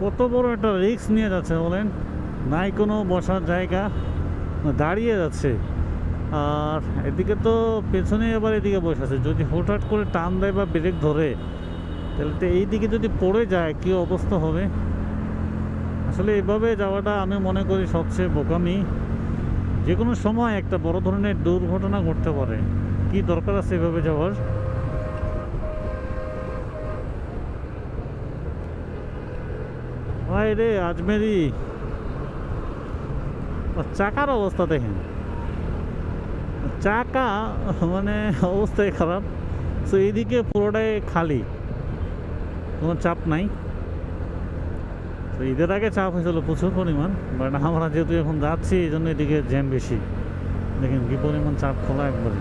কত বড় একটা রিস্ক নিয়ে যাচ্ছে বলেন? নাই কোনো বসার জায়গা দাঁড়িয়ে যাচ্ছে। আর এদিকে তো পেছনে আবার এদিকে বসে আছে। যদি হঠাৎ করে টান দেয় বা ব্রেক ধরে, তাহলে তো এই দিকে যদি পড়ে যায়, কী অবস্থা হবে? আসলে এভাবে যাওয়াটা আমি মনে করি সবচেয়ে বোকামি। যে কোনো সময় একটা বড় ধরনের দুর্ঘটনা ঘটতে পারে। কি দরকার আছে এভাবে যাওয়ার? ভাই রে, আজমেরি। চাকার অবস্থা দেখেন। চাকা মানে অবস্থাই খারাপ। তো এইদিকে পুরোটাই খালি। কোনো চাপ নাই। তো ঈদের আগে চাপ হয়েছিল প্রচুর পরিমাণ, বাট আমরা যেহেতু এখন যাচ্ছি, এই জন্য এদিকে জ্যাম বেশি। দেখেন কি পরিমাণ চাপ খোলা একবারে।